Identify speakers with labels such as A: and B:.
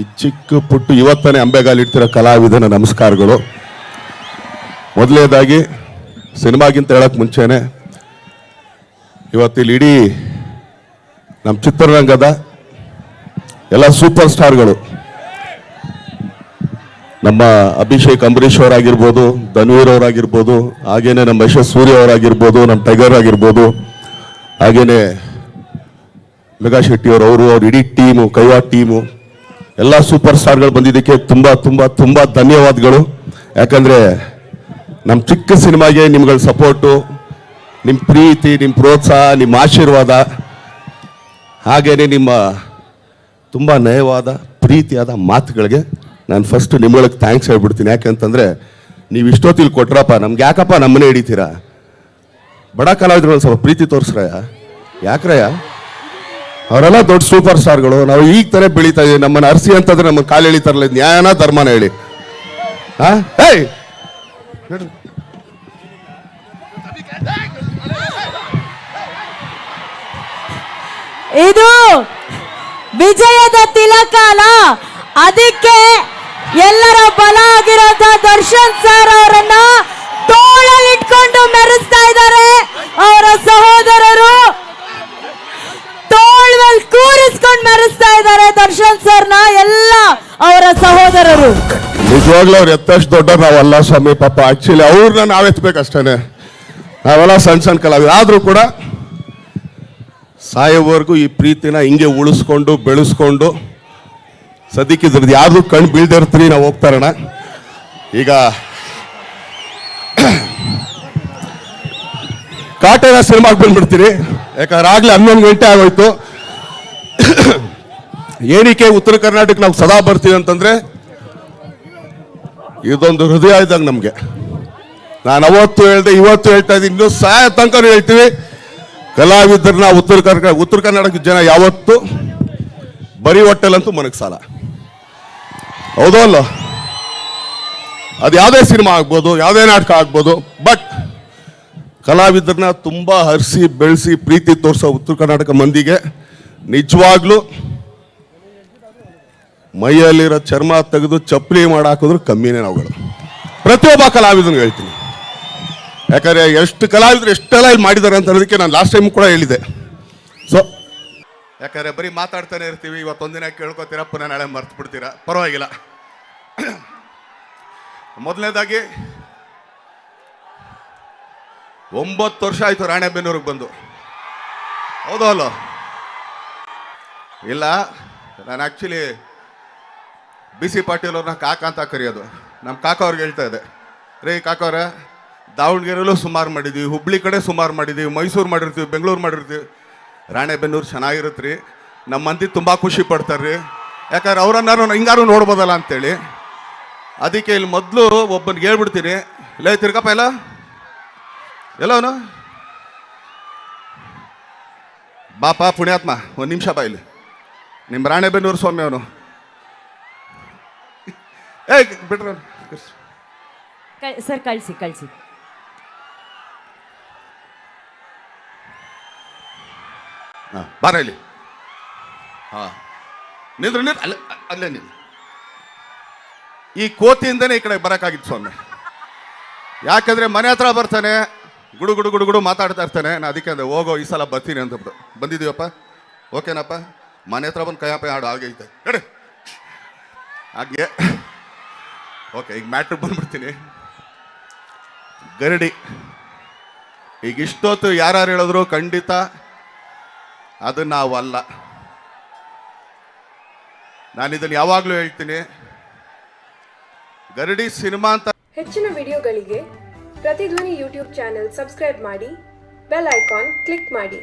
A: ಈ ಚಿಕ್ಕ ಪುಟ್ಟು ಇವತ್ತನೇ ಅಂಬೆಗಾಲಿಡ್ತಿರೋ ಕಲಾವಿದನ ನಮಸ್ಕಾರಗಳು. ಮೊದಲನೇದಾಗಿ ಸಿನಿಮಾಗಿಂತ ಹೇಳೋಕ್ಕೆ ಮುಂಚೆನೆ, ಇವತ್ತಿಲ್ಲಿ ಇಡೀ ನಮ್ಮ ಚಿತ್ರರಂಗದ ಎಲ್ಲ ಸೂಪರ್ ಸ್ಟಾರ್ಗಳು. ನಮ್ಮ ಅಭಿಷೇಕ್ ಅಂಬರೀಷ್ ಅವರಾಗಿರ್ಬೋದು, ಧನ್ವೀರ್ ಅವರಾಗಿರ್ಬೋದು, ಹಾಗೇನೆ ನಮ್ಮ ಯಶಸ್ ಸೂರ್ಯ ಅವರಾಗಿರ್ಬೋದು, ನಮ್ಮ ಟೈಗರ್ ಆಗಿರ್ಬೋದು, ಹಾಗೇನೆ ಮೆಗಾ ಶೆಟ್ಟಿ ಅವರು, ಅವ್ರ ಇಡೀ ಟೀಮು ಕೈವಾ ಟೀಮು ಎಲ್ಲ ಸೂಪರ್ ಸ್ಟಾರ್ಗಳು ಬಂದಿದ್ದಕ್ಕೆ ತುಂಬ ತುಂಬ ತುಂಬ ಧನ್ಯವಾದಗಳು. ಯಾಕಂದರೆ ನಮ್ಮ ಚಿಕ್ಕ ಸಿನಿಮಾಗೆ ನಿಮ್ಗಳ ಸಪೋರ್ಟು ನಿಮ್ಮ ಪ್ರೀತಿ ನಿಮ್ಮ ಪ್ರೋತ್ಸಾಹ ನಿಮ್ಮ ಆಶೀರ್ವಾದ ಹಾಗೇ ನಿಮ್ಮ ತುಂಬ ನಯವಾದ, ಪ್ರೀತಿಯಾದ ಮಾತುಗಳಿಗೆ ನಾನು ಫಸ್ಟ್ ನಿಮ್ಗಳಿಗೆ ಥ್ಯಾಂಕ್ಸ್ ಹೇಳ್ಬಿಡ್ತೀನಿ. ಯಾಕಂತಂದರೆ ನೀವು ಇಷ್ಟೊತ್ತಿಲ್ಲಿ ಕೊಟ್ರಪ್ಪ, ನಮ್ಗೆ ಯಾಕಪ್ಪ ನಮ್ಮನೆ ಹಿಡಿತೀರಾ? ಬಡ ಕಲಾವಿದ್ರು ಸ್ವಲ್ಪ ಪ್ರೀತಿ ತೋರಿಸ್ರಯ್ಯ? ಯಾಕ್ರಯ್ಯ? ಅವರೆಲ್ಲ ದೊಡ್ಡ ಸೂಪರ್ ಸ್ಟಾರ್ಗಳು. ನಾವು ಈಗ ತರ ಬೆಳೀತಾ ಇದೀವಿ. ನಮ್ಮನ್ನ ಅರ್ಸಿ ಅಂತಂದ್ರೆ ನಮ್ಮ ಕಾಲು ಎಳಿತಾರಲ್ಲ ನ್ಯಾಯನ ಧರ್ಮನ ಹೇಳಿ.
B: ಇದು ವಿಜಯದ ತಿಲಕಾಲ. ಅದಕ್ಕೆ ಎಲ್ಲರ ಬಲ ಆಗಿರೋಂಥ ದರ್ಶನ್ ಸರ್ ಅವರನ್ನ ತೋಳಲ್ಲಿ ಎಲ್ಲ ಅವರ ಸಹೋದರರು.
A: ನಿಜವಾಗ್ಲೂ ಅವ್ರು ಎತ್ತಷ್ಟು ದೊಡ್ಡ ನಾವಲ್ಲ ಸ್ವಾಮಿ, ಪಾಪ. ಆಕ್ಚುಲಿ ಅವ್ರನ್ನ ನಾವ್ ಎತ್ತಬೇಕಷ್ಟೇನೆ ನಾವೆಲ್ಲ ಸಣ್ಣ ಸಣ್ಣ ಕಲಾವಿದ. ಆದ್ರೂ ಕೂಡ ಸಾಯೋವರೆಗೂ ಈ ಪ್ರೀತಿನ ಹಿಂಗೆ ಉಳಿಸ್ಕೊಂಡು, ಬೆಳೆಸ್ಕೊಂಡು ಸದ್ಯಕ್ಕೆ ಇದ್ರದ್ದು ಯಾರ್ದು ಕಣ್ಣು ಇರ್ತೀರಿ ನಾವು ಹೋಗ್ತಾರಣ ಈಗ ಕಾಟೇರ ಸಿನಿಮಾಗೆ ಬಂದ್ಬಿಡ್ತೀನಿ. ಯಾಕಂದ್ರೆ ಆಗ್ಲೇ ಹನ್ನೊಂದು ಗಂಟೆ ಆಗೋಯ್ತು. ಏನಕ್ಕೆ ಉತ್ತರ ಕರ್ನಾಟಕ ನಾವು ಸದಾ ಬರ್ತೀವಿ ಅಂತಂದ್ರೆ ಇದೊಂದು ಹೃದಯ ಇದ್ದಂಗೆ ನಮಗೆ. ನಾನು ಅವತ್ತು ಹೇಳ್ದೆ, ಇವತ್ತು ಹೇಳ್ತಾ ಇದ್ದೀನಿ, ಇನ್ನೂ ಸಾಯ ತನಕ ಹೇಳ್ತೀವಿ. ಕಲಾವಿದ್ರನ್ನ ಉತ್ತರ ಕರ್ನಾಟಕ ಉತ್ತರ ಕರ್ನಾಟಕ ಜನ ಯಾವತ್ತು ಬರೀ ಹೊಟ್ಟೆಲಂತೂ ಮನಕ್ಕೆ ಸಾಲ ಹೌದೋ ಅಲ್ಲ? ಅದು ಯಾವುದೇ ಸಿನಿಮಾ ಆಗ್ಬೋದು, ಯಾವುದೇ ನಾಟಕ ಆಗ್ಬೋದು, ಬಟ್ ಕಲಾವಿದರನ್ನ ತುಂಬ ಹರಿಸಿ, ಬೆಳೆಸಿ, ಪ್ರೀತಿ ತೋರಿಸೋ ಉತ್ತರ ಕರ್ನಾಟಕ ಮಂದಿಗೆ ನಿಜವಾಗ್ಲೂ ಮೈಯಲ್ಲಿರೋ ಚರ್ಮ ತೆಗೆದು ಚಪ್ಪಲಿ ಮಾಡಾಕಿದ್ರು ಕಮ್ಮಿನೇ ನಾವುಗಳು. ಪ್ರತಿಯೊಬ್ಬ ಕಲಾವಿದನಿಗೆ ಹೇಳ್ತೀನಿ. ಯಾಕಂದರೆ ಎಷ್ಟು ಕಲಾವಿದರು ಎಷ್ಟೆಲ್ಲ ಇಲ್ಲಿ ಮಾಡಿದ್ದಾರೆ ಅಂತ ಅನ್ನೋದಕ್ಕೆ ನಾನು ಲಾಸ್ಟ್ ಟೈಮ್ ಕೂಡ ಹೇಳಿದೆ. ಸೊ ಯಾಕಂದರೆ ಬರೀ ಮಾತಾಡ್ತಾನೆ ಇರ್ತೀವಿ, ಇವತ್ತೊಂದಿನ ಕೇಳ್ಕೊತೀರಾ, ಪುನಃ ನಾಳೆ ಮರ್ತು ಬಿಡ್ತೀರಾ ಪರವಾಗಿಲ್ಲ. ಮೊದಲನೇದಾಗಿ, ಒಂಬತ್ತು ವರ್ಷ ಆಯಿತು ರಾಣೆಬೆನ್ನೂರಿಗೆ ಬಂದು. ಹೌದೋ ಅಲ್ಲೋ? ಇಲ್ಲ, ನಾನು ಆ್ಯಕ್ಚುಲಿ ಬಿ ಸಿ ಪಾಟೀಲ್ ಅವ್ರನ್ನ ಕಾಕ ಅಂತ ಕರೆಯೋದು. ನಮ್ಮ ಕಾಕ ಅವ್ರಿಗೆ ಹೇಳ್ತಾ ಇದೆ. ರೇ ಕಾಕವ್ರೆ ದಾವಣಗೆರೆಯಲ್ಲೂ ಸುಮಾರು ಮಾಡಿದ್ದೀವಿ ಹುಬ್ಳಿ ಕಡೆ ಸುಮಾರು ಮಾಡಿದ್ದೀವಿ ಮೈಸೂರು ಮಾಡಿರ್ತೀವಿ, ಬೆಂಗಳೂರು ಮಾಡಿರ್ತೀವಿ. ರಾಣೆಬೆನ್ನೂರು ಚೆನ್ನಾಗಿರುತ್ತೆ ರೀ ನಮ್ಮ ಮಂದಿ ತುಂಬ ಖುಷಿ ಪಡ್ತಾರೆ ರೀ ಯಾಕಂದ್ರೆ ಅವರನ್ನಾರು ಹಿಂಗಾರು ನೋಡ್ಬೋದಲ್ಲ ಅಂತೇಳಿ. ಅದಕ್ಕೆ ಇಲ್ಲಿ ಮೊದಲು ಒಬ್ಬನಿಗೆ ಹೇಳ್ಬಿಡ್ತೀನಿ. ಲೇ ತಿರ್ಗಪ್ಪ, ಎಲ್ಲ? ಎಲ್ಲವನು ಬಾಪಾ ಪುಣ್ಯಾತ್ಮ, ಒಂದು ನಿಮಿಷ ಬಾ ಇಲ್ಲಿ. ನಿಮ್ಮ ರಾಣೆಬೆನ್ನೂರು ಸ್ವಾಮಿ ಅವನು. ಏ
B: ಸರ್ ಕಳಿಸಿ ಕಳಿಸಿ.
A: ಹಾಂ ಬಾರ ಇಲ್ಲಿ. ಹಾ. ನಿಂದ್ರ ನಿಂದ್ರ ಅಲ್ಲ ಅಲ್ಲೇ ನಿಂದ್ರ ಈ ಕೋತಿಯಿಂದನೇ ಈ ಕಡೆ ಬರೋಕ್ಕಾಗಿತ್ತು ಸ್ವಾಮಿ. ಯಾಕಂದ್ರೆ ಮನೆ ಹತ್ರ ಬರ್ತಾನೆ ಗುಡು ಗುಡು ಗುಡು ಗುಡು ಮಾತಾಡ್ತಾ ಇರ್ತಾನೆ. ನಾನು ಅದಕ್ಕೆ ಅಂದೆ ಹೋಗೋ ಈ ಸಲ ಬರ್ತೀನಿ ಅಂತ ಬಂದಿದ್ದೀವಪ್ಪ ಓಕೆನಪ್ಪ? ಮನೆ ಹತ್ರ ಬಂದು ಕೈಯಪ್ಪ ಹಾಡು ಆಗೈತೆ ಹೇಳಿ ಹಾಗೆ. ಓಕೆ ಈಗ ಮ್ಯಾಟ್ರಿಗೆ ಬಂದ್ಬಿಡ್ತೀನಿ. ಗರಡಿ, ಈಗ ಇಷ್ಟೊತ್ತು ಯಾರ್ಯಾರು ಹೇಳಿದ್ರು? ಖಂಡಿತ ಅದು ನಾವಲ್ಲ. ನಾನು ಇದನ್ನು ಯಾವಾಗಲೂ ಹೇಳ್ತೀನಿ, ಗರಡಿ ಸಿನಿಮಾ ಅಂತ
C: ಹೆಚ್ಚಿನ ವಿಡಿಯೋಗಳಿಗೆ ಪ್ರತಿಧ್ವನಿ ಯೂಟ್ಯೂಬ್ ಚಾನೆಲ್ ಸಬ್ಸ್ಕ್ರೈಬ್ ಮಾಡಿ, ಬೆಲ್ ಐಕಾನ್ ಕ್ಲಿಕ್ ಮಾಡಿ.